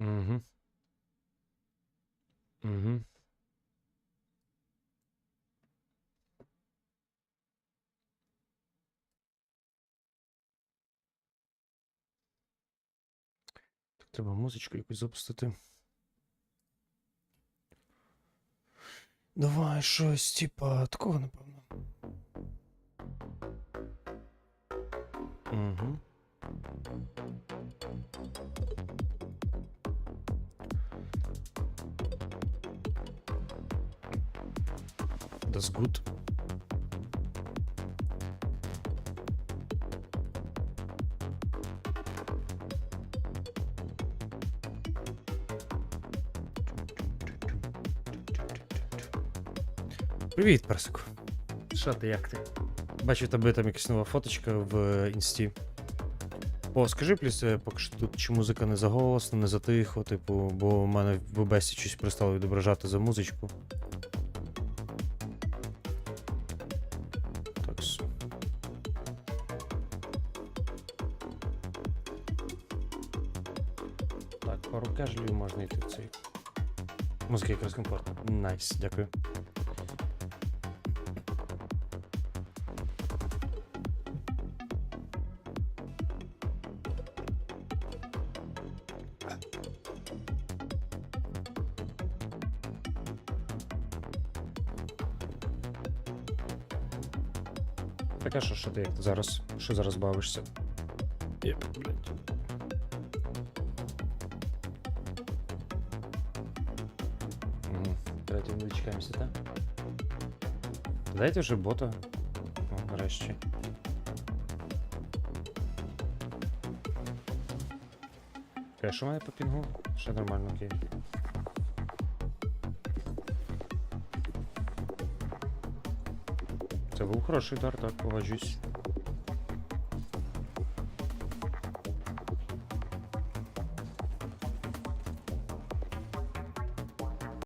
Угу. Угу. Так, треба музичку якусь запустити. Давай щось, типа, такого, напевно. Угу. Das gut. Привіт, персику. Що ти, як ти? Бачу, тебе там якась нова фоточка в е, інсті. О, скажи, пліс, е, поки що тут чи музика не заголосна, не затихо, типу, бо в мене в OBS щось перестало відображати за музичку. Так, пару кежелів можна йти в цей. Музика якраз комфортна. Найс, дякую. Так а що, що ти зараз? Що зараз бавишся? Єп, блядь. Угу. Давайте не дочекаємося, так? Дайте вже бота. О, нарешті. Окей, що має по пінгу? Ще нормально, окей. Це був хороший удар, так, погоджуюсь.